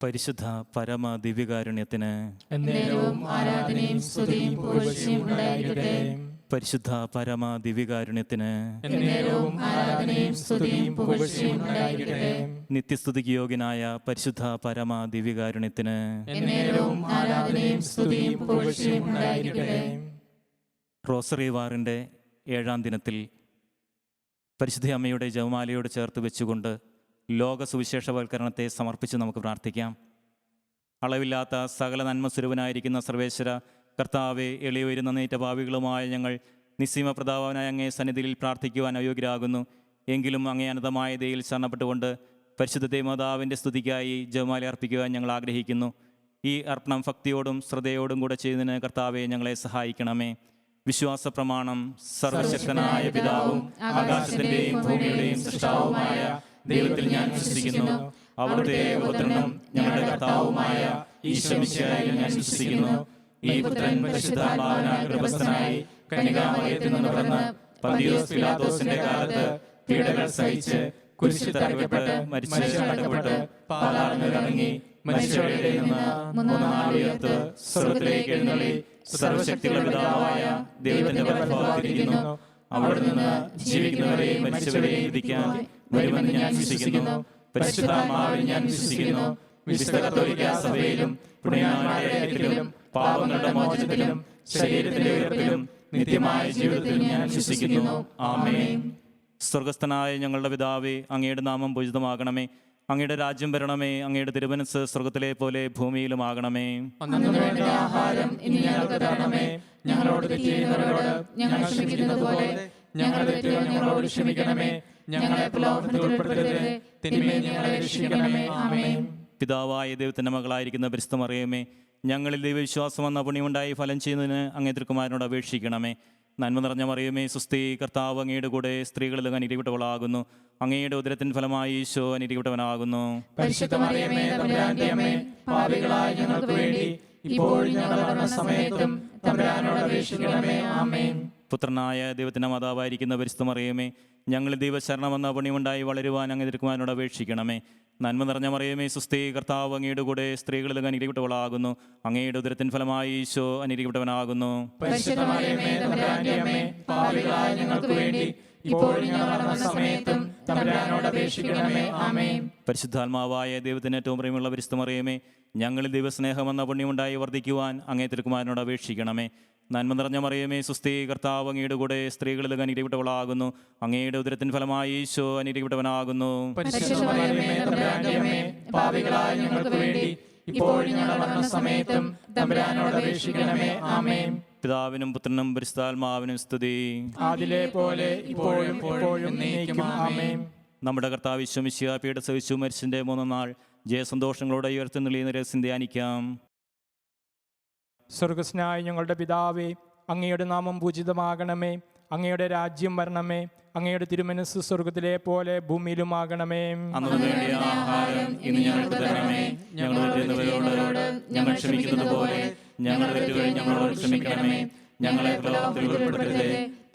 പരിശുദ്ധ പരമ ദിവ്യകാരുണ്യത്തിന് പരിശുദ്ധ പരമ ദിവ്യകാരുണ്യത്തിന് നിത്യസ്തുതിക്ക് യോഗ്യനായ പരിശുദ്ധ പരമ ദിവ്യകാരുണ്യത്തിന് റോസറി വാറിന്റെ ഏഴാം ദിനത്തിൽ പരിശുദ്ധ അമ്മയുടെ ജവമാലയോട് ചേർത്ത് വെച്ചുകൊണ്ട് ലോക സുവിശേഷവൽക്കരണത്തെ സമർപ്പിച്ച് നമുക്ക് പ്രാർത്ഥിക്കാം. അളവില്ലാത്ത സകല നന്മ സ്വരൂപനായിരിക്കുന്ന സർവേശ്വര കർത്താവെ എളിയുയരുന്ന നേറ്റ ഞങ്ങൾ നിസ്സീമ പ്രതാപനായ അങ്ങേ സന്നിധിയിൽ പ്രാർത്ഥിക്കുവാൻ അയോഗ്യരാകുന്നു എങ്കിലും അങ്ങേ അനന്തമായ ദയിൽ ശരണപ്പെട്ടുകൊണ്ട് പരിശുദ്ധ ദേവമാതാവിന്റെ സ്തുതിക്കായി ജവമാല അർപ്പിക്കുവാൻ ഞങ്ങൾ ആഗ്രഹിക്കുന്നു. ഈ അർപ്പണം ഭക്തിയോടും ശ്രദ്ധയോടും കൂടെ ചെയ്യുന്നതിന് കർത്താവെ ഞങ്ങളെ സഹായിക്കണമേ. വിശ്വാസ പ്രമാണം സർവശക്തനായ പിതാവും ആകാശത്തിന്റെയും ഭൂമിയുടെയും സൃഷ്ടാവുമായ ദൈവത്തിൽ ഞാൻ വിശ്വസിക്കുന്നു. അവിടുത്തെ ഏകപുത്രനും ഞങ്ങളുടെ കർത്താവുമായ ഈശ്വമിശയായി ഞാൻ വിശ്വസിക്കുന്നു. ഈ പുത്രൻ പരിശുദ്ധാത്മാവിനാൽ ഗർഭസ്ഥനായി കനികാമയത്തിൽ നിന്ന് പിറന്ന് പന്തിയോസ് പിലാത്തോസിന്റെ കാലത്ത് പീഡകൾ സഹിച്ച് കുരിശിൽ തറക്കപ്പെട്ട് മരിച്ച് അടക്കപ്പെട്ട് പാതാളങ്ങൾ ഇറങ്ങി മനുഷ്യരുടെ നിന്ന് മൂന്നാം ഉയർത്ത് സ്വർഗത്തിലേക്ക് എഴുന്നള്ളി. സർവശക്തിയുള്ള പിതാവായ ദൈവത്തിന്റെ വലഭാഗത്തിരിക്കുന്നു അവിടെ നിന്ന് ജീവിക്കുന്നവരെയും മരിച്ചവരെയും വിധിക്കാൻ വരുമെന്ന് ഞാൻ വിശ്വസിക്കുന്നു. പരിശുദ്ധാത്മാവിൽ ഞാൻ വിശ്വസിക്കുന്നു. വിശുദ്ധ കത്തോലിക്ക സഭയിലും ഐക്യത്തിലും പാപങ്ങളുടെ മോചനത്തിലും ശരീരത്തിന്റെ ഉയർപ്പിലും നിത്യമായ ജീവിതത്തിലും ഞാൻ വിശ്വസിക്കുന്നു. ആമേ സ്വർഗസ്ഥനായ ഞങ്ങളുടെ പിതാവേ അങ്ങയുടെ നാമം പൂജിതമാകണമേ. അങ്ങയുടെ രാജ്യം വരണമേ. അങ്ങയുടെ തിരുമനസ് സ്വർഗത്തിലെ പോലെ ഭൂമിയിലും ആകണമേ ആഹാരം ഞങ്ങളോട് ഞങ്ങളോട് ക്ഷമിക്കണമേ. ഞങ്ങളെ രക്ഷിക്കണമേ. ആമേൻ. പിതാവായ ദൈവത്തിന്റെ മകളായിരിക്കുന്ന പരിസ്ഥമറിയമേ ഞങ്ങളിൽ ദൈവവിശ്വാസം എന്ന പുണ്യമുണ്ടായി ഫലം ചെയ്യുന്നതിന് അങ്ങേ തിരുക്കുമാരനോട് അപേക്ഷിക്കണമേ. നന്മ നിറഞ്ഞ മറിയമേ സുസ്ഥി കർത്താവ് അങ്ങയുടെ കൂടെ സ്ത്രീകളിൽ അനുഗ്രഹിക്കപ്പെട്ടവളാകുന്നു അങ്ങയുടെ ഉദരത്തിൻ ഫലമായി ഈശോ അനുഗ്രഹിക്കപ്പെട്ടവനാകുന്നു ഞങ്ങൾക്ക് വേണ്ടി ഇപ്പോഴും ഞങ്ങളുടെ മരണസമയത്തും തമ്പുരാനോട് അപേക്ഷിക്കണമേ. ആമേൻ. പുത്രനായ ദൈവത്തിന്റെ മാതാവായിരിക്കുന്ന പരിസ്ഥമറിയുമേ ഞങ്ങൾ ദൈവശരണം ദൈവശരണമെന്ന പണിയുണ്ടായി വളരുവാൻ അങ്ങ് തിരുക്കുമാരനോട് അപേക്ഷിക്കണമേ. നന്മ നിറഞ്ഞ മറിയമേ സുസ്ഥി കർത്താവ് അങ്ങയുടെ കൂടെ സ്ത്രീകളിൽ അനുഗ്രഹിക്കപ്പെട്ടവളാകുന്നു. അങ്ങയുടെ ഉദരത്തിൻ ഫലമായി ഈശോ അനുഗ്രഹിക്കപ്പെട്ടവനാകുന്നു. പരിശുദ്ധാത്മാവായ ദൈവത്തിന് ഏറ്റവും പ്രിയമുള്ള പരിസ്ഥമറിയമേ ഞങ്ങളിൽ ദൈവസ്നേഹമെന്ന പുണ്യമുണ്ടായി വർദ്ധിക്കുവാൻ അങ്ങേ തിരുക്കുമാരനോട് അപേക്ഷിക്കണമേ. നന്മ നിറഞ്ഞ മറിയമേ സുസ്ഥി കർത്താവ് അങ്ങയുടെ കൂടെ സ്ത്രീകളിൽ അനുഗ്രഹിക്കപ്പെട്ടവളാകുന്നു. അങ്ങയുടെ ഉദരത്തിൻ ഫലമായി ഈശോ അനുഗ്രഹിക്കപ്പെട്ടവനാകുന്നു. പിതാവിനും പുത്രനും പരിസ്ഥാത്മാവിനും സ്തുതി. അതിലെ പോലെ ഇപ്പോഴും നമ്മുടെ കർത്താവ് വിശ്വമിശ്യ പീഠ സഹിച്ചു മരിച്ചിന്റെ മൂന്നാം നാൾ ജയസന്തോഷങ്ങളോടെ ഉയർത്തി നിളിയുന്ന രഹസ്യം ധ്യാനിക്കാം. സ്വർഗസ്നായ ഞങ്ങളുടെ പിതാവേ അങ്ങയുടെ നാമം പൂജിതമാകണമേ. അങ്ങയുടെ രാജ്യം വരണമേ. അങ്ങയുടെ തിരുമനസ് സ്വർഗത്തിലെ പോലെ ഭൂമിയിലുമാകണമേ. ഞങ്ങൾ പോലെ ഞങ്ങളുടെ ഞങ്ങളെ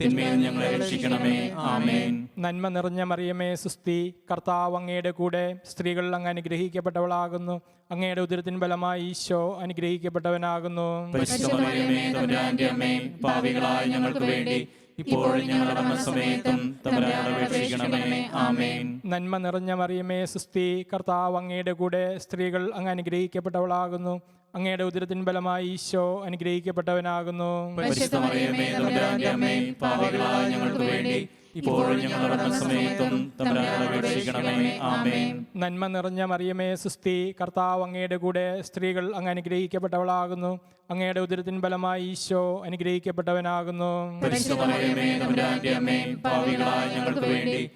തിന്മയിൽ ഞങ്ങളെ രക്ഷിക്കണമേ. ആമേൻ. നന്മ നിറഞ്ഞ മറിയമേ സുസ്തി കർത്താവ് അങ്ങയുടെ കൂടെ സ്ത്രീകൾ അങ്ങ് അനുഗ്രഹിക്കപ്പെട്ടവളാകുന്നു. അങ്ങയുടെ ഉദരത്തിൻ ബലമായി ഈശോ അനുഗ്രഹിക്കപ്പെട്ടവനാകുന്നു. ഞങ്ങൾക്ക് വേണ്ടി ഇപ്പോഴും ഞങ്ങളുടെ മരണസമയത്തും തമ്പുരാനോട് അപേക്ഷിക്കണമേ ആമേൻ. നന്മ നിറഞ്ഞ മറിയമേ സുസ്തി കർത്താവ് അങ്ങയുടെ കൂടെ സ്ത്രീകൾ അങ്ങ് അനുഗ്രഹിക്കപ്പെട്ടവളാകുന്നു. അങ്ങയുടെ ഉദരത്തിൻ ബലമായി ഈശോ അനുഗ്രഹിക്കപ്പെട്ടവനാകുന്നു. ഞങ്ങൾക്ക് വേണ്ടി ഇപ്പോഴും ഞങ്ങളുടെ അപേക്ഷിക്കണമേ. ആമേൻ. നന്മ നിറഞ്ഞ മറിയമേ സുസ്തി കർത്താവ് അങ്ങയുടെ കൂടെ സ്ത്രീകൾ അങ്ങ് അനുഗ്രഹിക്കപ്പെട്ടവളാകുന്നു. അങ്ങയുടെ ഉദരത്തിൻ ബലമായി ഈശോ അനുഗ്രഹിക്കപ്പെട്ടവനാകുന്നു. ഞങ്ങൾക്ക് വേണ്ടി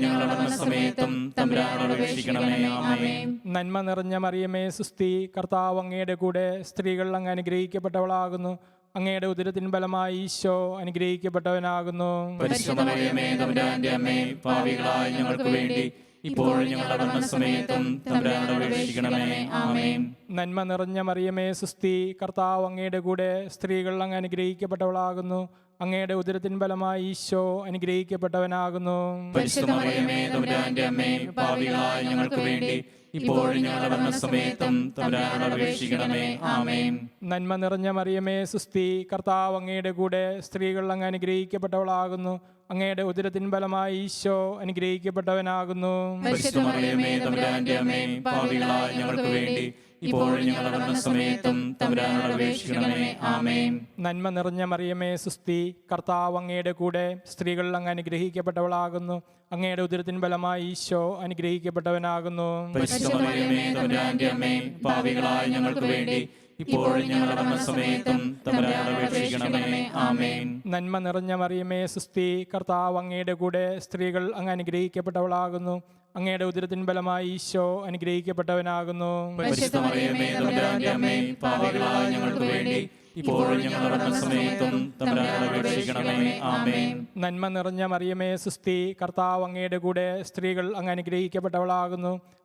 ഞങ്ങളുടെ അപേക്ഷിക്കണമേ. ആമേൻ. നന്മ നിറഞ്ഞ മറിയമേ സുസ്തി കർത്താവ് അങ്ങയുടെ കൂടെ സ്ത്രീകൾ അങ്ങ് അനുഗ്രഹിക്കപ്പെട്ടവളാകുന്നു. അങ്ങയുടെ ഉദരത്തിൻ ബലമായി ഈശോ അനുഗ്രഹിക്കപ്പെട്ടവനാകുന്നു. ഇപ്പോഴും ഞങ്ങളുടെ മരണസമയത്തും തമ്പുരാനോട് അപേക്ഷിക്കണമേ. ആമേൻ. നന്മ നിറഞ്ഞ മറിയമേ സുസ്തി കർത്താവ് അങ്ങയുടെ കൂടെ സ്ത്രീകൾ അങ്ങ് അനുഗ്രഹിക്കപ്പെട്ടവളാകുന്നു. അങ്ങയുടെ ഉദരത്തിൻ ഫലമായി ഈശോ അനുഗ്രഹിക്കപ്പെട്ടവനാകുന്നു. ഞങ്ങൾക്ക് വേണ്ടി ഇപ്പോഴും ഞങ്ങളുടെ മരണസമയത്തും തമ്പുരാനോട് അപേക്ഷിക്കണമേ. ആമേൻ. നന്മ നിറഞ്ഞ മറിയമേ സുസ്തി കർത്താവ് അങ്ങയുടെ കൂടെ സ്ത്രീകൾ അങ്ങ് അനുഗ്രഹിക്കപ്പെട്ടവളാകുന്നു. അങ്ങയുടെ ഉദരത്തിൻ ഫലമായി ഈശോ അനുഗ്രഹിക്കപ്പെട്ടവനാകുന്നു. ഞങ്ങൾക്ക് വേണ്ടി ഇപ്പോഴും ഞങ്ങളുടെ സമയത്തും തമ്പുരാനോട് അപേക്ഷിക്കണമേ. ആമേൻ. നന്മ നിറഞ്ഞ മറിയമേ സുസ്തി കർത്താവ് അങ്ങയുടെ കൂടെ സ്ത്രീകൾ അങ്ങ് അനുഗ്രഹിക്കപ്പെട്ടവളാകുന്നു. അങ്ങയുടെ ഉദരത്തിൻ ബലമായി ഈശോ അനുഗ്രഹിക്കപ്പെട്ടവനാകുന്നു. ഞങ്ങൾക്ക് വേണ്ടി ഞങ്ങളുടെ മരണസമയത്തും അപേക്ഷിക്കണമേ. ആമേൻ. നന്മ നിറഞ്ഞ മറിയമേ സുസ്തി കർത്താവ് അങ്ങയുടെ കൂടെ സ്ത്രീകൾ അങ്ങ് അനുഗ്രഹിക്കപ്പെട്ടവളാകുന്നു. അങ്ങയുടെ ഉദരത്തിൻ ബലമായി ഈശോ അനുഗ്രഹിക്കപ്പെട്ടവനാകുന്നു. നന്മ നിറഞ്ഞ മറിയമേ സുസ്തി കർത്താവ് അങ്ങയുടെ കൂടെ സ്ത്രീകൾ അങ്ങ് അനുഗ്രഹിക്കപ്പെട്ടവളാകുന്നു.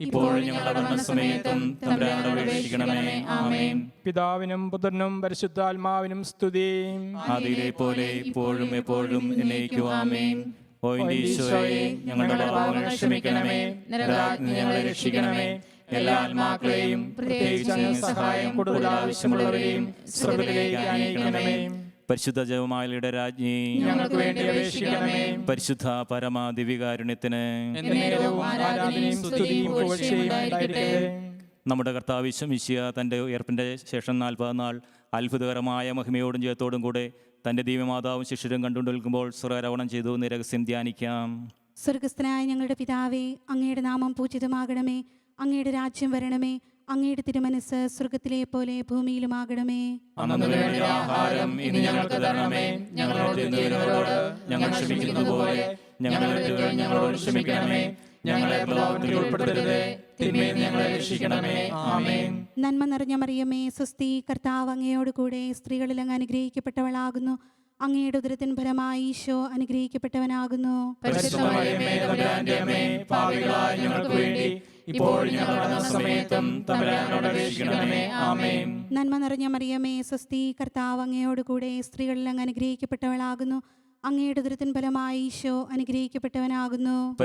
ഇപ്പോഴും ഞങ്ങളുടെ മരണസമയത്തും തമ്പുരാനോട് അപേക്ഷിക്കണമേ. ആമേൻ. പിതാവിനും പുത്രനും പരിശുദ്ധാത്മാവിനും സ്തുതി. ആദിയിലെ പോലെ ഇപ്പോഴും എപ്പോഴും എന്നേക്കും ആമേൻ. ഓ ഈശോയെ ഞങ്ങളുടെ പാപങ്ങൾ ക്ഷമിക്കണമേ. നരകാഗ്നി ഞങ്ങളെ രക്ഷിക്കണമേ. എല്ലാ ആത്മാക്കളെയും പ്രത്യേകിച്ച് അങ്ങ് സഹായം കൂടുതൽ ആവശ്യമുള്ളവരെയും ശ്രദ്ധയിലേക്ക് അനയിക്കണമേ പരിശുദ്ധ ജവമാലയുടെ രാജ്ഞി. ഞങ്ങൾക്ക് വേണ്ടി അപേക്ഷിക്കണമേ. പരിശുദ്ധ പരമാദിവികാരുണ്യത്തിന് നമ്മുടെ കർത്താവ് വിശ്വമിശിയ തന്റെ ഉയർപ്പിന്റെ ശേഷം നാൽപ്പത് നാൾ അത്ഭുതകരമായ മഹിമയോടും ജയത്തോടും കൂടെ തന്റെ ദീപമാതാവും ശിഷ്യരും കണ്ടുകൊണ്ട് നിൽക്കുമ്പോൾ സ്വർഗാരോഹണം ചെയ്തു. നിരഹസ്യം രഹസ്യം ധ്യാനിക്കാം. സ്വർഗസ്ഥനായ ഞങ്ങളുടെ പിതാവേ അങ്ങയുടെ നാമം പൂജിതമാകണമേ. അങ്ങയുടെ രാജ്യം വരണമേ. അങ്ങയുടെ തിരുമനസ് സ്വർഗത്തിലെ പോലെ ഭൂമിയിലുമാകണമേ ആഹാരം ഇനി ഞങ്ങൾക്ക് തരണമേ. ഞങ്ങളോട് ഞങ്ങൾ ക്ഷമിക്കുന്നത് പോലെ ഞങ്ങളുടെ തെറ്റുകൾ ഞങ്ങളോട് ക്ഷമിക്കണമേ. ഞങ്ങളെ പ്രലോഭനത്തിൽ ഉൾപ്പെടുത്തരുത്. തിന്മയിൽ ഞങ്ങളെ രക്ഷിക്കണമേ. ആമേൻ. നന്മ നിറഞ്ഞ മറിയമേ സ്വസ്തി കർത്താവ് അങ്ങയോട് കൂടെ സ്ത്രീകളിൽ അങ്ങ് അനുഗ്രഹിക്കപ്പെട്ടവളാകുന്നു. അങ്ങയുടെ ഉദരത്തിൻ ഫലമായി ഈശോ അനുഗ്രഹിക്കപ്പെട്ടവനാകുന്നു. ഞങ്ങൾക്ക് വേണ്ടി ഞങ്ങളുടെ തമ്പുരാനോട് അപേക്ഷിക്കണമേ ആമേൻ. നന്മ നിറഞ്ഞ മറിയമേ സ്വസ്തി കർത്താവ് അങ്ങയോട് കൂടെ സ്ത്രീകളിൽ അങ്ങ് അനുഗ്രഹിക്കപ്പെട്ടവളാകുന്നു. അങ്ങയുടെ ദുരിതം ഫലമായി ഈശോ അനുഗ്രഹിക്കപ്പെട്ടവനാകുന്നു.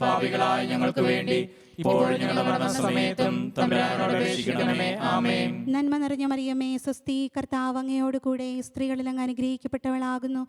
പാപികളായ ഞങ്ങൾക്ക് വേണ്ടി ഇപ്പോൾ ഞങ്ങളുടെ മരണസമയത്തും തമ്പുരാനോട് അപേക്ഷിക്കണമേ. ആമേൻ. നന്മ നിറഞ്ഞ മറിയമേ സ്വസ്തി കർത്താവ് അങ്ങയോട് കൂടെ സ്ത്രീകളിൽ അങ്ങ് അനുഗ്രഹിക്കപ്പെട്ടവളാകുന്നു.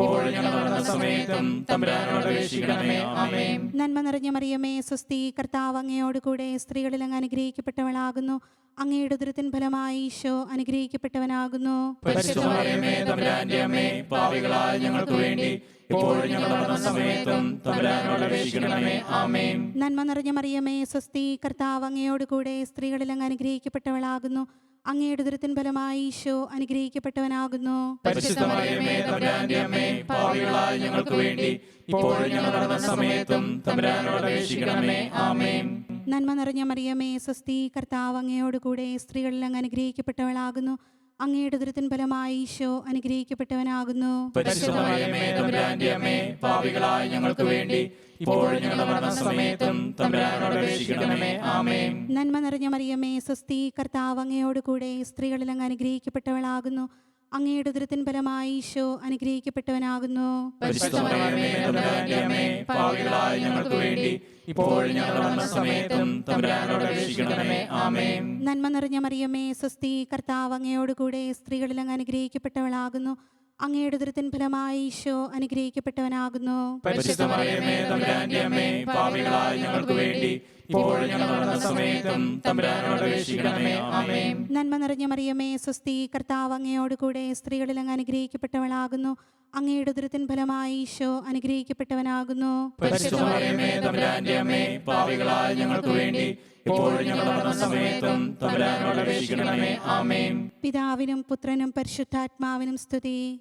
ഞങ്ങളുടെ തമ്പുരാനോട് അപേക്ഷിക്കണമേ. ആമേൻ. നന്മ നിറഞ്ഞ മറിയമേ സ്വസ്തി കർത്താവ് അങ്ങയോട് കൂടെ സ്ത്രീകളിൽ അങ്ങ് അനുഗ്രഹിക്കപ്പെട്ടവളാകുന്നു. അങ്ങയുടെ ഉദരത്തിൻ ഫലമായി ഈശോ അനുഗ്രഹിക്കപ്പെട്ടവനാകുന്നു. ഞങ്ങൾക്ക് വേണ്ടി നന്മ നിറഞ്ഞ മറിയമേ സ്വസ്തി കർത്താവ് അങ്ങയോട് കൂടെ സ്ത്രീകളിൽ അങ്ങ് അനുഗ്രഹിക്കപ്പെട്ടവളാകുന്നു. അങ്ങയുടെ ദുരത്തിൻ ഫലമായി ഈശോ അനുഗ്രഹിക്കപ്പെട്ടവനാകുന്നു. ഞങ്ങൾക്ക് വേണ്ടി നന്മ നിറഞ്ഞ മറിയമേ സ്വസ്തി കർത്താവ് അങ്ങയോട് കൂടെ സ്ത്രീകളിൽ അങ്ങ് അനുഗ്രഹിക്കപ്പെട്ടവളാകുന്നു. അങ്ങയുടെ ദുരിതൻ ഫലമായി ഈശോ അനുഗ്രഹിക്കപ്പെട്ടവനാകുന്നു. ഞങ്ങൾക്ക് വേണ്ടി നന്മ നിറഞ്ഞ മറിയമ്മേ സ്വസ്തി കർത്താവ് അങ്ങയോട് കൂടെ സ്ത്രീകളിൽ അങ്ങ് അനുഗ്രഹിക്കപ്പെട്ടവളാകുന്നു. അങ്ങയുടെ ഉദരത്തിൻ ഫലമായി ഈശോ അനുഗ്രഹിക്കപ്പെട്ടവനാകുന്നു. നന്മ നിറഞ്ഞ മറിയമ്മേ സ്വസ്തി കർത്താവ് അങ്ങയോട് കൂടെ സ്ത്രീകളിൽ അങ്ങ് അനുഗ്രഹിക്കപ്പെട്ടവളാകുന്നു. അങ്ങയുടെ ഉദരത്തിൻ ഫലമായി ഈശോ അനുഗ്രഹിക്കപ്പെട്ടവനാകുന്നു. ഞങ്ങൾക്ക് വേണ്ടി സമയത്തും തമ്പുരാനോട് അപേക്ഷിക്കണമേ. ആമേൻ. നന്മ നിറഞ്ഞ മറിയമേ സ്വസ്തി കർത്താവ് അങ്ങയോടുകൂടെ സ്ത്രീകളിൽ അങ്ങ് അനുഗ്രഹിക്കപ്പെട്ടവളാകുന്നു. അങ്ങയുടെ ഉദരത്തിൻ ഫലമായി ഈശോ അനുഗ്രഹിക്കപ്പെട്ടവനാകുന്നു. ഞങ്ങൾക്ക് വേണ്ടി പിതാവിനും പുത്രനും പരിശുദ്ധാത്മാവിനും സ്തുതി.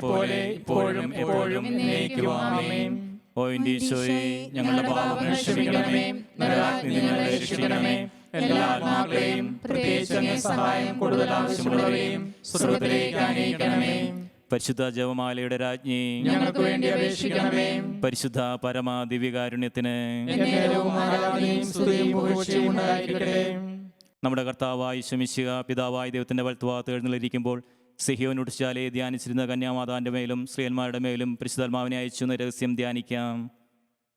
പോലെ ഇപ്പോഴും എപ്പോഴും എന്നേക്കും ആമേൻ. ഓ ഞങ്ങളുടെ പാപങ്ങൾ ക്ഷമിക്കണമേ നരകാഗ്നി ഞങ്ങളെ രക്ഷിക്കണമേ. എല്ലാ ആത്മാക്കളെയും പ്രത്യേകിച്ച് അങ്ങേ സഹായം കൂടുതൽ ആവശ്യമുള്ളവരെയും സ്വർഗത്തിലേക്ക് അനയിക്കണമേ പരിശുദ്ധ ജവമാലയുടെ രാജ്ഞി ഞങ്ങൾക്ക് വേണ്ടി അപേക്ഷിക്കണമേ. പരിശുദ്ധ പരമാ ദിവ്യകാരുണ്യത്തിന് നമ്മുടെ കർത്താവായി ശമിശിക പിതാവായ ദൈവത്തിന്റെ വലത്തുവാ എഴുന്നള്ളിരിക്കുമ്പോൾ സിഹിയോനോട് ശാലയെ ധ്യാനിച്ചിരുന്ന കന്യാമാതാവിന്റെ മേലും ശ്രീയന്മാരുടെ മേലും പരിശുദ്ധാത്മാവിനെ അയച്ചു എന്ന രഹസ്യം ധ്യാനിക്കാം.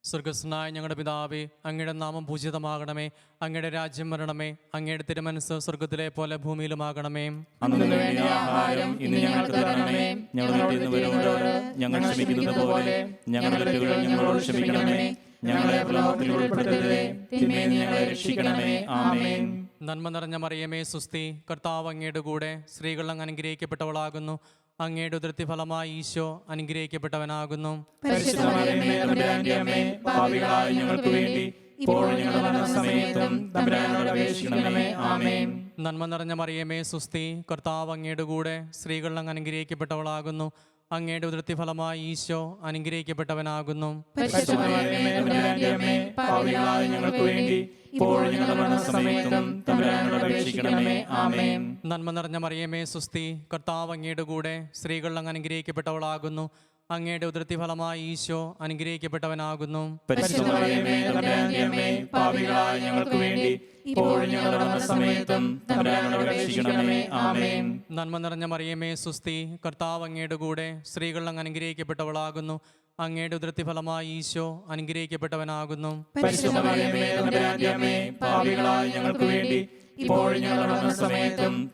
സ്വർഗസ്നായ ഞങ്ങളുടെ പിതാവേ അങ്ങയുടെ നാമം പൂജിതമാകണമേ. അങ്ങയുടെ രാജ്യം വരണമേ. അങ്ങയുടെ തിരുമനസ് സ്വർഗത്തിലെ പോലെ ഭൂമിയിലുമാകണമേ. ആഹാരം ഇന്ന് ഞങ്ങൾക്ക് തരണമേ. ഞങ്ങളുടെ ഇന്നുവരോട് ഞങ്ങൾ ക്ഷമിക്കുന്നത് പോലെ ഞങ്ങളുടെ തെറ്റുകൾ ഞങ്ങളോട് ക്ഷമിക്കണമേ. ഞങ്ങളെ പ്രലോഭത്തിൽ ഉൾപ്പെടുത്തരുതേ. തിന്മയിൽ ഞങ്ങളെ രക്ഷിക്കണമേ. ആമേൻ. നന്മ നിറഞ്ഞ മറിയമേ സുസ്തി കർത്താവ് അങ്ങയുടെ കൂടെ സ്ത്രീകൾ അങ്ങ് അനുഗ്രഹിക്കപ്പെട്ടവളാകുന്നു. അങ്ങയുടെ ഉദരത്തി ഫലമായി ഈശോ അനുഗ്രഹിക്കപ്പെട്ടവനാകുന്നു. ഞങ്ങൾക്ക് വേണ്ടി നന്മ നിറഞ്ഞ മറിയമേ സുസ്തി കർത്താവ് അങ്ങയുടെ കൂടെ സ്ത്രീകൾ അങ്ങ് അനുഗ്രഹിക്കപ്പെട്ടവളാകുന്നു. അങ്ങയുടെ ഉദരത്തി ഫലമായി ഈശോ അനുഗ്രഹിക്കപ്പെട്ടവനാകുന്നു. നന്മ നിറഞ്ഞ മറിയമേ സുസ്തി കർത്താവ് അങ്ങയുടെ കൂടെ സ്ത്രീകൾ അങ്ങ് അനുഗ്രഹിക്കപ്പെട്ടവളാകുന്നു. അങ്ങയുടെ ഉദരത്തി ഫലമായി ഈശോ അനുഗ്രഹിക്കപ്പെട്ടവനാകുന്നു. ഞങ്ങൾക്ക് വേണ്ടി നന്മ നിറഞ്ഞ മറിയമേ സുസ്തി കർത്താവ് അങ്ങയുടെ കൂടെ സ്ത്രീകൾ അങ്ങ് അനുഗ്രഹിക്കപ്പെട്ടവളാകുന്നു. അങ്ങയുടെ ഉദരത്തി ഫലമായി ഈശോ അനുഗ്രഹിക്കപ്പെട്ടവനാകുന്നു. ഞങ്ങൾക്ക് വേണ്ടി ഇപ്പോഴും ഞങ്ങൾ സമയത്തും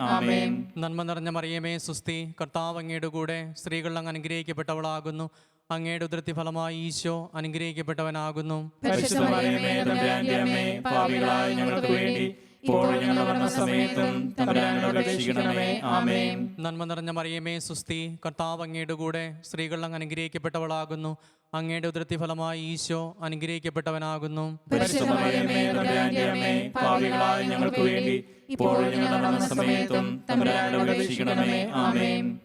ആമേൻ. നന്മ നിറഞ്ഞ മറിയമേ സുസ്തി. കർത്താവ് അങ്ങയുടെ കൂടെ സ്ത്രീകൾ അങ്ങ് അനുഗ്രഹിക്കപ്പെട്ടവളാകുന്നു. അങ്ങയുടെ ഉദരത്തി ഫലമായി ഈശോ അനുഗ്രഹിക്കപ്പെട്ടവനാകുന്നു. നന്മ നിറഞ്ഞ മറിയമേ സുസ്തി. കർത്താവ് അങ്ങയുടെ കൂടെ സ്ത്രീകൾ അങ്ങ് അനുഗ്രഹിക്കപ്പെട്ടവളാകുന്നു. അങ്ങയുടെ ഉദരത്തി ഫലമായി ഈശോ അനുഗ്രഹിക്കപ്പെട്ടവനാകുന്നു. ഞങ്ങൾക്ക് വേണ്ടി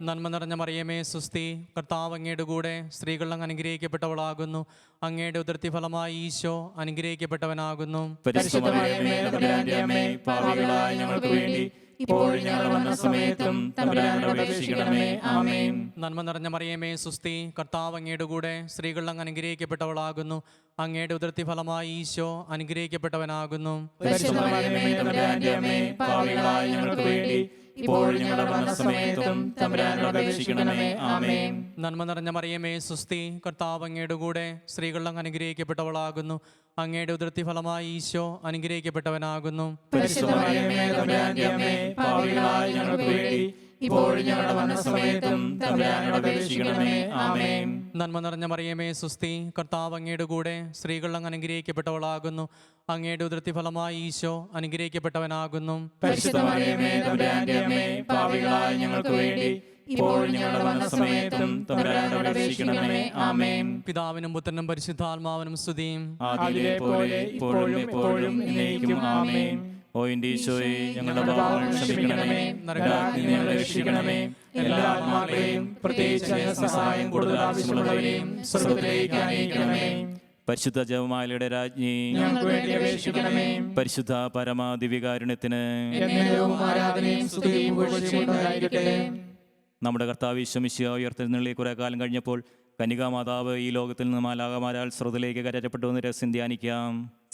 നന്മ നിറഞ്ഞ മറിയമേ സുസ്തി കർത്താവ് അങ്ങയുടെ കൂടെ സ്ത്രീകൾ അങ്ങ് അനുഗ്രഹിക്കപ്പെട്ടവളാകുന്നു. അങ്ങയുടെ ഉദർത്തി ഫലമായി ഈശോ അനുഗ്രഹിക്കപ്പെട്ടവനാകുന്നു. ഞങ്ങൾക്ക് വേണ്ടി ഇപ്പോഴും ഞങ്ങൾ വന്ന സമയത്തും തമ്പുരാനോട് അപേക്ഷിക്കണമേ. ആമേൻ. നന്മ നിറഞ്ഞ മറിയമേ സുസ്തി കർത്താവ് അങ്ങയുടെ കൂടെ സ്ത്രീകൾ അങ്ങ് അനുഗ്രഹിക്കപ്പെട്ടവളാകുന്നു. അങ്ങയുടെ ഉദർത്തി ഫലമായി ഈശോ അനുഗ്രഹിക്കപ്പെട്ടവനാകുന്നു. ഞങ്ങൾക്ക് വേണ്ടി ഇപ്പോഴും ഞങ്ങളുടെ മരണസമയത്തും തമ്പുരാനോട് അപേക്ഷിക്കണമേ. ആമേൻ. നന്മ നിറഞ്ഞ മറിയമേ സുസ്തി കർത്താവ് അങ്ങയുടെ കൂടെ സ്ത്രീകൾ അങ്ങ് അനുഗ്രഹിക്കപ്പെട്ടവളാകുന്നു. അങ്ങയുടെ ഉദർത്തി ഫലമായി ഈശോ അനുഗ്രഹിക്കപ്പെട്ടവനാകുന്നു. ഇപ്പോഴും ഞങ്ങളുടെ മരണസമയത്തും തമ്പുരാനോട് അപേക്ഷിക്കണമേ. ആമേൻ. നന്മ നിറഞ്ഞ മറിയമേ സുസ്തി കർത്താവ് അങ്ങയുടെ കൂടെ സ്ത്രീകൾ അങ്ങ് അനുഗ്രഹിക്കപ്പെട്ടവളാകുന്നു. അങ്ങയുടെ ഉദൃത്തി ഫലമായി ഈശോ അനുഗ്രഹിക്കപ്പെട്ടവനാകുന്നു. പരിശുദ്ധ മറിയമേ തമ്പുരാന്റെ അമ്മേ പാപികളായ ഞങ്ങൾക്ക് വേണ്ടി ഇപ്പോഴും ഞങ്ങളുടെ മരണസമയത്തും തമ്പുരാനോട് അപേക്ഷിക്കണമേ. ആമേൻ. പിതാവിനും പുത്രനും പരിശുദ്ധാത്മാവിനും സ്തുതിയും. പോലെ ഇപ്പോഴും എപ്പോഴും എന്നേക്കും ആമേൻ. ഓ ഈശോയെ ഞങ്ങളുടെ പാപങ്ങൾ ക്ഷമിക്കണമേ ഞങ്ങളെ രക്ഷിക്കണമേ. എല്ലാ ആത്മാക്കളെയും പ്രത്യേകിച്ച് സഹായം കൂടുതൽ ആവശ്യമുള്ളവരെയും സ്വർഗത്തിലേക്ക് അനയിക്കണമേ പരിശുദ്ധ ജവമാലയുടെ രാജ്ഞി പരിശുദ്ധ പരമാദിവികാരുണ്യത്തിന് നമ്മുടെ കർത്താവ് ഈശ്വമിശിയ ഉയർത്തുന്നതിൽ കുറെ കാലം കഴിഞ്ഞപ്പോൾ കനികാ മാതാവ് ഈ ലോകത്തിൽ നിന്ന് മാലാകമാരാൽ സ്രോതലേക്ക് കരയറ്റപ്പെട്ടു എന്ന് രഹസ്യം ധ്യാനിക്കാം.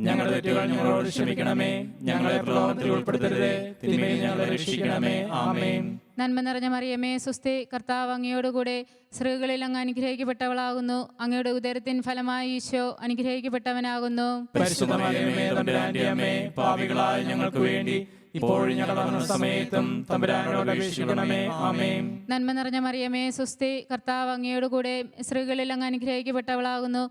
ഞങ്ങളുടെ തെറ്റുകൾ ഞങ്ങളോട് ക്ഷമിക്കണമേ. ഞങ്ങളെ പ്രലോഭനത്തിൽ ഉൾപ്പെടുത്തരുതേ. തിന്മയിൽ ഞങ്ങളെ രക്ഷിക്കണമേ. ആമേൻ. നന്മ നിറഞ്ഞ മറിയമേ സുസ്ഥി കർത്താവ് അങ്ങയോടുകൂടെ സ്ത്രീകളിൽ അങ്ങ് അനുഗ്രഹിക്കപ്പെട്ടവളാകുന്നു. അങ്ങയുടെ ഉദരത്തിൻ ഫലമായി ഈശോ അനുഗ്രഹിക്കപ്പെട്ടവനാകുന്നു. പാപികളായ ഞങ്ങൾക്ക് വേണ്ടി ഇപ്പോഴും തമ്പുരാനോട് അപേക്ഷിക്കണമേ. ആമേൻ. നന്മ നിറഞ്ഞ മറിയമേ സുസ്ഥി കർത്താവ് അങ്ങയോടുകൂടെ സ്ത്രീകളിൽ അങ്ങ് അനുഗ്രഹിക്കപ്പെട്ടവളാകുന്നു.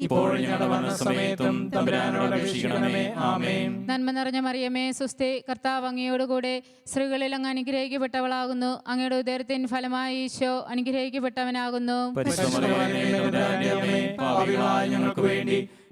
ഇപ്പോഴും ഞങ്ങളുടെ സമയത്തും തമ്പുരാനോട് അപേക്ഷിക്കണമേ. ആമേൻ. നന്മ നിറഞ്ഞ മറിയമേ സുസ്ഥി കർത്താവ് അങ്ങയോടുകൂടെ സ്ത്രീകളിൽ അങ്ങ് അനുഗ്രഹിക്കപ്പെട്ടവളാകുന്നു. അങ്ങയുടെ ഉദരത്തിൻ ഫലമായി ഈശോ അനുഗ്രഹിക്കപ്പെട്ടവനാകുന്നു. ഞങ്ങൾക്ക് വേണ്ടി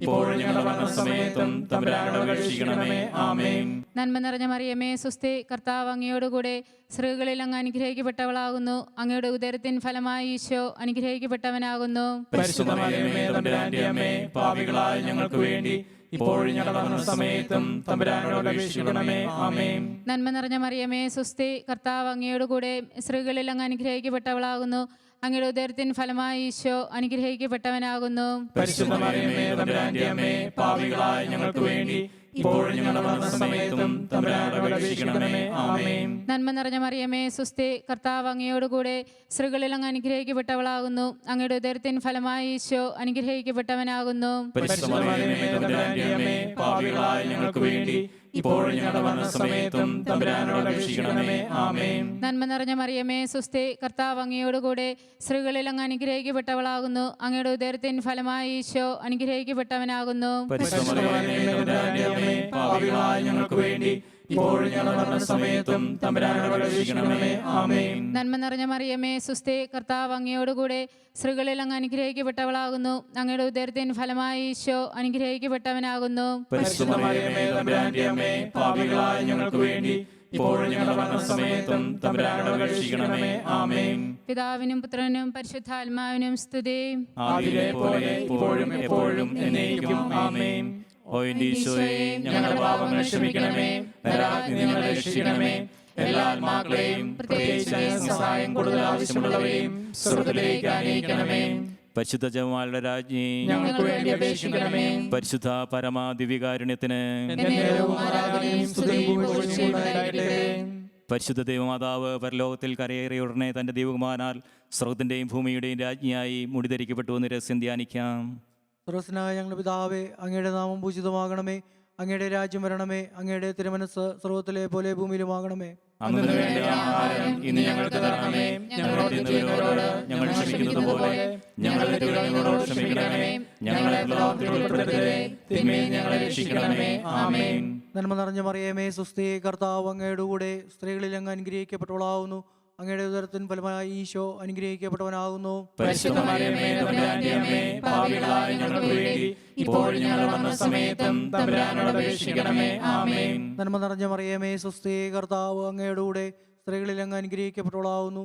ഇപ്പോഴും ഞങ്ങളുടെ മരണസമയത്തും തമ്പുരാനോട് അപേക്ഷിക്കണമേ ആമേൻ. നന്മ നിറഞ്ഞ മറിയമേ സുസ്ഥി കർത്താവ് അങ്ങയോടുകൂടെ സ്ത്രീകളിൽ അങ്ങ് അനുഗ്രഹിക്കപ്പെട്ടവളാകുന്നു. അങ്ങയുടെ ഉദരത്തിൻ ഫലമായി ഈശോ അനുഗ്രഹിക്കപ്പെട്ടവനാകുന്നു. പാപികളായ ഞങ്ങൾക്ക് വേണ്ടി ഇപ്പോഴും ഞങ്ങളുടെ മരണസമയത്തും തമ്പുരാനോട് അപേക്ഷിക്കണമേ. ആമേൻ. നന്മ നിറഞ്ഞ മറിയമേ സുസ്ഥി കർത്താവ് അങ്ങയോടുകൂടെ സ്ത്രീകളിൽ അങ്ങ് അനുഗ്രഹിക്കപ്പെട്ടവളാകുന്നു. അങ്ങയുടെ ഉദയത്തിൻ ഫലമായി ഈശോ അനുഗ്രഹിക്കപ്പെട്ടവനാകുന്നു. ഞങ്ങൾക്ക് വേണ്ടി നന്മ നിറഞ്ഞ മറിയമേ സുസ്ഥി കർത്താവ് അങ്ങയോടുകൂടെ സ്ത്രീകളിൽ അങ്ങ് അനുഗ്രഹിക്കപ്പെട്ടവളാകുന്നു. അങ്ങയുടെ ഉദരത്തിൻ ഫലമായി ഈശോ അനുഗ്രഹിക്കപ്പെട്ടവനാകുന്നു. ഞങ്ങൾക്ക് വേണ്ടി ഇപ്പോഴും ഞങ്ങളുടെ സമയത്തും തമ്പുരാനോട് അപേക്ഷിക്കണമേ. ആമേൻ. നന്മ നിറഞ്ഞ മറിയമേ സുസ്ഥി കർത്താവ് അങ്ങയോടുകൂടെ സ്ത്രീകളിൽ അങ്ങ് അനുഗ്രഹിക്കപ്പെട്ടവളാകുന്നു. അങ്ങയുടെ ഉദരത്തിൻ ഫലമായി ഈശോ അനുഗ്രഹിക്കപ്പെട്ടവനാകുന്നു. ഞങ്ങൾക്ക് വേണ്ടി ഇപ്പോഴും ഞങ്ങളുടെ മരണസമയത്തും തമ്പുരാനോട് അപേക്ഷിക്കണമേ ആമേൻ. നന്മ നിറഞ്ഞ മറിയമേ സുസ്തി കർത്താവ് അങ്ങയോടുകൂടെ സ്ത്രീകളിൽ അങ്ങ് അനുഗ്രഹിക്കപ്പെട്ടവളാകുന്നു. അങ്ങയുടെ ഉദരത്തിൻ ഫലമായി ഈശോ അനുഗ്രഹിക്കപ്പെട്ടവനാകുന്നു. പാപികളായ ഞങ്ങൾക്ക് വേണ്ടി ഇപ്പോഴും ഞങ്ങളുടെ മരണസമയത്തും തമ്പുരാനോട് അപേക്ഷിക്കണമേ. ആമേൻ. പിതാവിനും പുത്രനും പരിശുദ്ധാത്മാവിനും സ്തുതി. പോലെ ഇപ്പോഴും എപ്പോഴും എന്നേക്കും. ആമേൻ. ഓ എന്റെ ഈശോയെ ഞങ്ങളുടെ പാപങ്ങൾ ക്ഷമിക്കണമേ നരാഗ്നി ഞങ്ങളെ രക്ഷിക്കണമേ. എല്ലാ ആത്മാക്കളെയും പ്രത്യേകിച്ച് അങ്ങേ സഹായം കൂടുതൽ ആവശ്യമുള്ളവരെയും സ്വർഗത്തിലേക്ക് അനയിക്കണമേ പരിശുദ്ധ ജവമാരുടെ രാജ്ഞി ഞങ്ങൾക്ക് വേണ്ടി അപേക്ഷിക്കണമേ. പരിശുദ്ധ പരമാദിവികാരുണ്യത്തിന്. പരിശുദ്ധ ദൈവമാതാവ് പരലോകത്തിൽ കരയേറിയ ഉടനെ തന്റെ ദൈവകുമാരാൽ സ്രോതത്തിന്റെയും ഭൂമിയുടെയും രാജ്ഞിയായി മുടിധരിക്കപ്പെട്ടു എന്ന് രഹസ്യം ധ്യാനിക്കാം. സർവസ്നായ ഞങ്ങളുടെ പിതാവേ അങ്ങയുടെ നാമം പൂജിതമാകണമേ. അങ്ങയുടെ രാജ്യം വരണമേ. അങ്ങയുടെ തിരുമനസ് സർവത്തിലെ പോലെ ഭൂമിയിലുമാകണമേ. ഇന്ന് ഞങ്ങൾക്ക് തരണമേ. ഞങ്ങളോട് ചെയ്യുന്നവരോട് ഞങ്ങൾ ക്ഷമിക്കുന്നത് പോലെ ഞങ്ങളുടെ ഞങ്ങളോട് ക്ഷമിക്കണമേ. ഞങ്ങളെ തിന്മയിൽ ഞങ്ങളെ രക്ഷിക്കണമേ. ആമേൻ. നന്മ നിറഞ്ഞ മറിയമേ സുസ്ഥി കർത്താവ് അങ്ങയുടെ കൂടെ സ്ത്രീകളിൽ അങ്ങ് അനുഗ്രഹിക്കപ്പെട്ടവളാവുന്നു. അങ്ങയുടെ ഉദരത്തിൻ ഫലമായി ഈശോ അനുഗ്രഹിക്കപ്പെട്ടവനാകുന്നു. നന്മ നിറഞ്ഞ മറിയമേ സ്വസ്ഥേ കർത്താവ് അങ്ങയുടെ കൂടെ സ്ത്രീകളിൽ അങ്ങ് അനുഗ്രഹിക്കപ്പെട്ടവളാവുന്നു.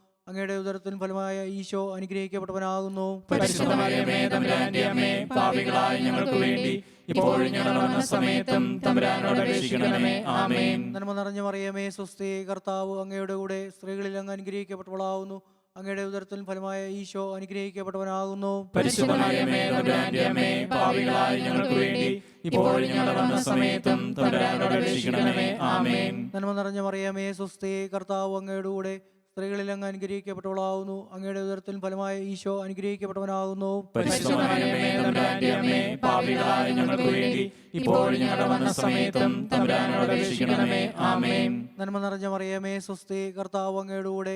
അങ്ങയുടെ ഉദരത്തിൻ ഫലമായ ഈശോ അനുഗ്രഹിക്കപ്പെട്ടവനാകുന്നു. സ്വസ്തി പാപികളായ ഞങ്ങൾക്ക് വേണ്ടി ഇപ്പോഴും ഞങ്ങളുടെ മരണസമയത്തും തമ്പുരാനോട് അപേക്ഷിക്കണമേ. ആമേൻ. നന്മ നിറഞ്ഞ മറിയമേ സുസ്ഥി കർത്താവ് അങ്ങയുടെ കൂടെ സ്ത്രീകളിൽ അങ്ങ് അനുഗ്രഹിക്കപ്പെട്ടവളാവുന്നു അങ്ങയുടെ ഉദരത്തിൽ ഫലമായ ഈശോ അനുഗ്രഹിക്കപ്പെട്ടവനാകുന്നു. പാപികളായ ഞങ്ങൾക്ക് വേണ്ടി ആമേൻ. നന്മ നിറഞ്ഞ മറിയമേ സ്വസ്തി കർത്താവ് അങ്ങയുടെ കൂടെ സ്ത്രീകളിൽ അങ്ങ് അനുഗ്രഹിക്കപ്പെട്ടവളാവുന്നു. അങ്ങയുടെ ഉദരത്തിൽ ഫലമായ ഈശോ അനുഗ്രഹിക്കപ്പെട്ടവനാകുന്നു. നന്മ നിറഞ്ഞ മറിയമേ സ്വസ്തി കർത്താവ് അങ്ങയുടെ കൂടെ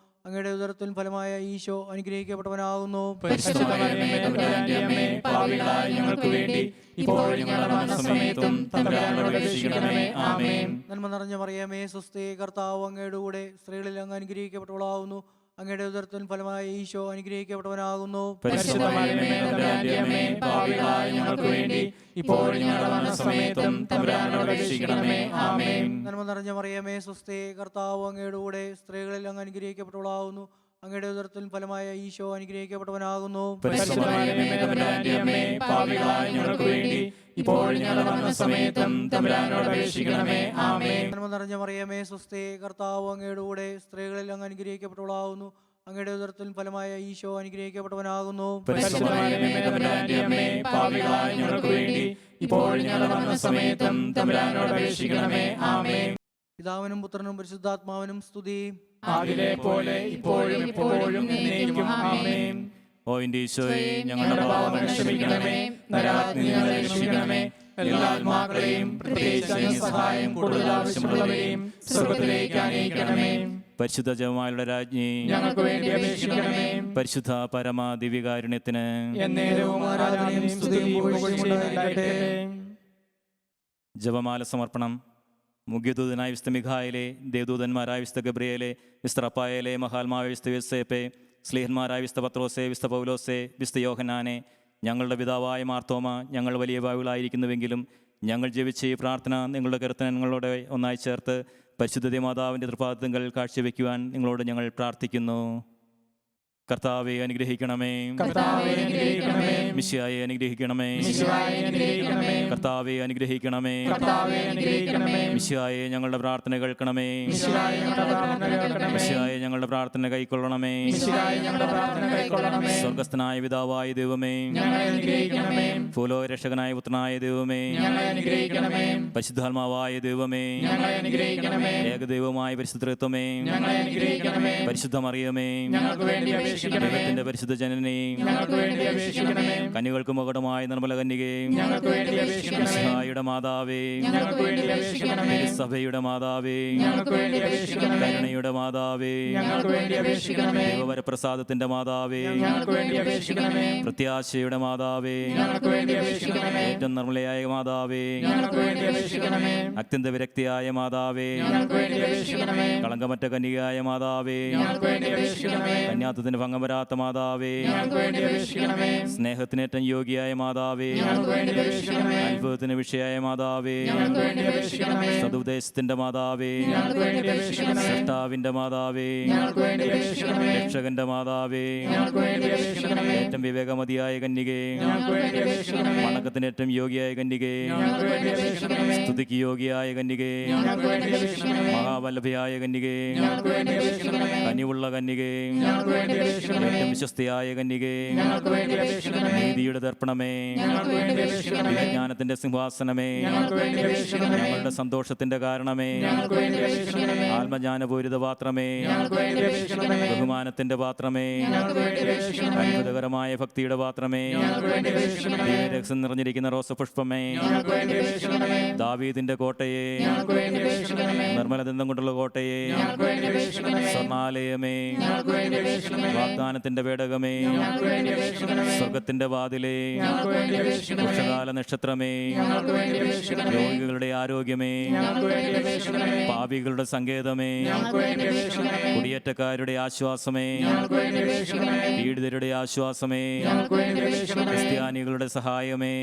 അങ്ങയുടെ ഉദരത്തിൽ ഫലമായ ഈശോ അനുഗ്രഹിക്കപ്പെട്ടവനാകുന്നു. നന്മ നിറഞ്ഞ മറിയമേ സ്വസ്തി കർത്താവ് അങ്ങയുടെ കൂടെ സ്ത്രീകളിൽ അങ്ങ് അനുഗ്രഹിക്കപ്പെട്ടവളാവുന്നു. അങ്ങയുടെ ഉദരത്തിൽ ഫലമായ ഈശോ അനുഗ്രഹിക്കപ്പെട്ടവനാകുന്നു. നന്മ നിറഞ്ഞ മറിയമേ സ്വസ്തി കർത്താവ് അങ്ങയുടെ കൂടെ സ്ത്രീകളിൽ അങ്ങ് അനുഗ്രഹിക്കപ്പെട്ടവളാവുന്നു. അങ്ങയുടെ ഉദരത്തിൽ ഫലമായ ഈശോ അനുഗ്രഹിക്കപ്പെട്ടവനാകുന്നു. നിറഞ്ഞ മറിയമേ സ്വസ്തി കർത്താവ് അങ്ങയുടെ കൂടെ സ്ത്രീകളിൽ അങ്ങ് അനുഗ്രഹിക്കപ്പെട്ടവളാകുന്നു. അങ്ങയുടെ ഉദരത്തിൽ ഫലമായ ഈശോ അനുഗ്രഹിക്കപ്പെട്ടവനാകുന്നു. ഇപ്പോൾ സമയത്തും പിതാവിനും പുത്രനും പരിശുദ്ധാത്മാവിനും സ്തുതി. ആദിലെ പോലെ ഇപ്പോഴും ഇപ്പോഴും എന്നേക്കും ആമേൻ. ഓ ഈശോയെ ഞങ്ങളുടെ ഞങ്ങളുടെ പാപങ്ങൾ ക്ഷമിക്കണമേ നരാജ്ഞങ്ങളെ ഞങ്ങളെ രക്ഷിക്കണമേ. എല്ലാ ആത്മാക്കളെയും പ്രത്യേകിച്ച് സഹായം കൂടുതൽ ആവശ്യമുള്ളവരെയും സ്വർഗത്തിലേക്ക് അനയിക്കണമേ പരിശുദ്ധ ജവമാരുടെ രാജ്ഞി ഞങ്ങൾക്ക് വേണ്ടി അപേക്ഷിക്കണമേ. പരിശുദ്ധ പരമാ ദിവ്യകാരുണ്യത്തിന് ജപമാല സമർപ്പണം. മുഖ്യദൂതനായ വിസ്ത മിഖായിലെ ദേവദൂതന്മാരായ വിസ്ത ഗബ്രിയേലെ വിസ്ത റപ്പായേലെ മഹാത്മാവ് വിസ്ത വിസ്തേപ്പെ സ്ലീഹന്മാരായ വിസ്ത പത്രോസെ വിസ്ത പൗലോസെ വിസ്ത യോഹനാനെ ഞങ്ങളുടെ പിതാവായ മാർത്തോമ ഞങ്ങൾ വലിയ ഭാവികളായിരിക്കുന്നുവെങ്കിലും ഞങ്ങൾ ജീവിച്ച ഈ പ്രാർത്ഥന നിങ്ങളുടെ കീർത്തനങ്ങളോടെ ഒന്നായി ചേർത്ത് പരിശുദ്ധ മാതാവിന്റെ തൃപാദങ്ങൾ കാഴ്ചവെക്കുവാൻ നിങ്ങളോട് ഞങ്ങൾ പ്രാർത്ഥിക്കുന്നു. കർത്താവെ അനുഗ്രഹിക്കണമേ. കർത്താവേ അനുഗ്രഹിക്കണമേ. മിശിയായെ അനുഗ്രഹിക്കണമേ. കർത്താവെ അനുഗ്രഹിക്കണമേ. കർത്താവേ അനുഗ്രഹിക്കണമേ. മിശിയായെ ഞങ്ങളുടെ പ്രാർത്ഥന കേൾക്കണമേ. മിശിഹായെ ഞങ്ങളുടെ പ്രാർത്ഥന കേൾക്കണമേ. മിശിയായെ ഞങ്ങളുടെ പ്രാർത്ഥന കൈക്കൊള്ളണമേ. മിശിഹായെ ഞങ്ങളുടെ പ്രാർത്ഥന കൈക്കൊള്ളണമേ. സ്വർഗസ്ഥനായ പിതാവായ ദൈവമേ. ഞങ്ങളെ അനുഗ്രഹിക്കണമേ. രക്ഷകനായ പുത്രനായ ദൈവമേ. ഞങ്ങളെ അനുഗ്രഹിക്കണമേ. പരിശുദ്ധാത്മാവായ ദൈവമേ. ഞങ്ങളെ അനുഗ്രഹിക്കണമേ. ഏകദൈവമായ പരിശുദ്ധത്വമേ. ഞങ്ങളെ അനുഗ്രഹിക്കണമേ. പരിശുദ്ധമറിയമേ. ഞങ്ങൾക്ക് വേണ്ടി ദൈവത്തിന്റെ പരിശുദ്ധ ജനനേ ഞങ്ങൾക്ക് വേണ്ടി അപേക്ഷിക്കണമേ കനികൾക്ക് മകുടമായ നിർമ്മല കന്യകയും ഞങ്ങൾക്ക് വേണ്ടി അപേക്ഷിക്കണമേ മിശിഹായുടെ മാതാവേ ഞങ്ങൾക്ക് വേണ്ടി അപേക്ഷിക്കണമേ സഭയുടെ മാതാവേ ഞങ്ങൾക്ക് വേണ്ടി അപേക്ഷിക്കണമേ കരുണയുടെ മാതാവേ ഞങ്ങൾക്ക് വേണ്ടി അപേക്ഷിക്കണമേ ദൈവവരപ്രസാദത്തിന്റെ മാതാവേ ഞങ്ങൾക്ക് വേണ്ടി അപേക്ഷിക്കണമേ പ്രത്യാശയുടെ മാതാവേ ഞങ്ങൾക്ക് വേണ്ടി അപേക്ഷിക്കണമേ ഏറ്റവും നിർമ്മലയായ മാതാവേ ഞങ്ങൾക്ക് വേണ്ടി അപേക്ഷിക്കണമേ അത്യന്ത വിരക്തിയായ മാതാവേ ഞങ്ങൾക്ക് വേണ്ടി അപേക്ഷിക്കണമേ കളങ്കമറ്റ കന്യകയായ മാതാവേ ഞങ്ങൾക്ക് വേണ്ടി അപേക്ഷിക്കണമേ കന്യാത്തത്തിന് ഭംഗം വരാത്ത മാതാവേ സ്നേഹത്തിനേറ്റം യോഗിയായ മാതാവേ അത്ഭുതത്തിന് വിഷയായ മാതാവേ സതുപദേശത്തിന്റെ മാതാവേ സൃഷ്ടാവിന്റെ മാതാവേ രക്ഷകന്റെ മാതാവേ ഏറ്റവും വിവേകമതിയായ കന്യകേ വണക്കത്തിന് ഏറ്റവും യോഗിയായ കന്യകേ സ്തുതിക്ക് യോഗിയായ കന്യകേ മഹാവല്ലഭയായ കന്യകേ കനിവുള്ള കന്യകേ അപേക്ഷിക്കണമേ വിശ്വസ്തയായ കന്യകേ ഞങ്ങൾക്ക് വേണ്ടി അപേക്ഷിക്കണമേ നീതിയുടെ ദർപ്പണമേ ഞങ്ങൾക്ക് വേണ്ടി അപേക്ഷിക്കണമേ ജ്ഞാനത്തിന്റെ സിംഹാസനമേ ഞങ്ങൾക്ക് വേണ്ടി അപേക്ഷിക്കണമേ ഞങ്ങളുടെ സന്തോഷത്തിന്റെ കാരണമേ ഞങ്ങൾക്ക് വേണ്ടി അപേക്ഷിക്കണമേ ആത്മജ്ഞാനപൂരിത പാത്രമേ ഞങ്ങൾക്ക് വേണ്ടി അപേക്ഷിക്കണമേ ബഹുമാനത്തിന്റെ പാത്രമേ ഞങ്ങൾക്ക് വേണ്ടി അപേക്ഷിക്കണമേ അത്ഭുതകരമായ ഭക്തിയുടെ പാത്രമേ ഞങ്ങൾക്ക് വേണ്ടി അപേക്ഷിക്കണമേ നിറഞ്ഞിരിക്കുന്ന റോസപുഷ്പമേ ഞങ്ങൾക്ക് വേണ്ടി അപേക്ഷിക്കണമേ ദാവീദിന്റെ കോട്ടയെ ഞങ്ങൾക്ക് വേണ്ടി അപേക്ഷിക്കണമേ നിർമ്മലദന്തം കൊണ്ടുള്ള കോട്ടയെ ഞങ്ങൾക്ക് വേണ്ടി അപേക്ഷിക്കണമേ സ്വർണാലയമേ ഞങ്ങൾക്ക് വേണ്ടി അപേക്ഷിക്കണമേ വാഗ്ദാനത്തിന്റെ പേടകമേ സ്വർഗത്തിന്റെ വാതിലേ വൃക്ഷകാല നക്ഷത്രമേ രോഗികളുടെ ആരോഗ്യമേ പാപികളുടെ സങ്കേതമേ കുടിയേറ്റക്കാരുടെ ആശ്വാസമേ പീഡിതരുടെ ആശ്വാസമേ ക്രിസ്ത്യാനികളുടെ സഹായമേ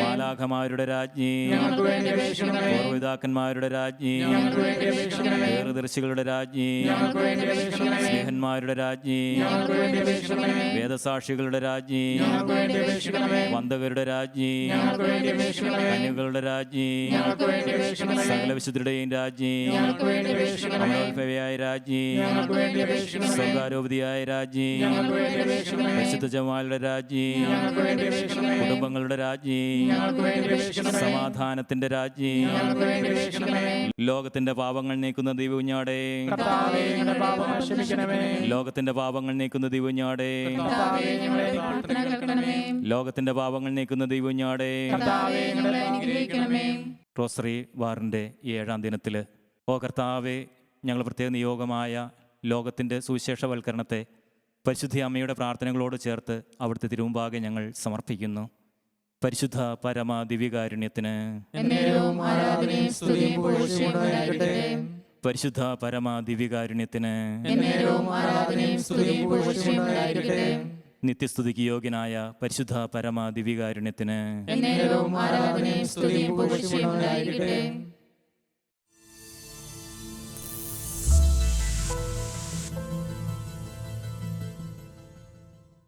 മാലാഖമാരുടെ രാജ്ഞി പൂർവിതാക്കന്മാരുടെ രാജ്ഞി വേറുദർശികളുടെ രാജ്ഞി സ്നേഹന്മാരുടെ രാജ്ഞി. വേദസാക്ഷികളുടെ രാജ്ഞി. വന്ധകരുടെ രാജ്ഞി. അനുകളുടെ രാജ്ഞി. സകല വിശുദ്ധരുടെയും രാജ്ഞി. അമലോത്ഭവയായ രാജ്ഞി. സ്വർഗാരോപതിയായ രാജ്ഞി. പരിശുദ്ധ ജമാലുടെ രാജ്ഞി. കുടുംബങ്ങളുടെ രാജ്ഞി. സമാധാനത്തിന്റെ രാജ്ഞി. ലോകത്തിന്റെ പാപങ്ങൾ നീക്കുന്ന ദൈവഞ്ഞാടേ ലോക ലോകത്തിന്റെ പാപങ്ങൾ നീക്കുന്ന ദൈവഞ്ഞാടേ. ലോകത്തിന്റെ പാപങ്ങൾ നീക്കുന്ന ദൈവഞ്ഞാടേ. റോസറി വാറിന്റെ ഏഴാം ദിനത്തിൽ ഓ കർത്താവെ ഞങ്ങൾ പ്രത്യേക നിയോഗമായ ലോകത്തിന്റെ സുവിശേഷവൽക്കരണത്തെ പരിശുദ്ധ അമ്മയുടെ പ്രാർത്ഥനകളോട് ചേർത്ത് അവിടുത്തെ തിരുമുമ്പാകെ ഞങ്ങൾ സമർപ്പിക്കുന്നു. പരിശുദ്ധ പരമ ദിവ്യകാരുണ്യത്തിന്. പരിശുദ്ധ പരമ ദിവ്യകാരുണ്യത്തിന് ആരാധനയും സ്തുതിയും പുകഴ്ചയും ഉണ്ടായിരിക്കട്ടെ. നിത്യസ്തുതിക്ക് യോഗ്യനായ പരിശുദ്ധ പരമ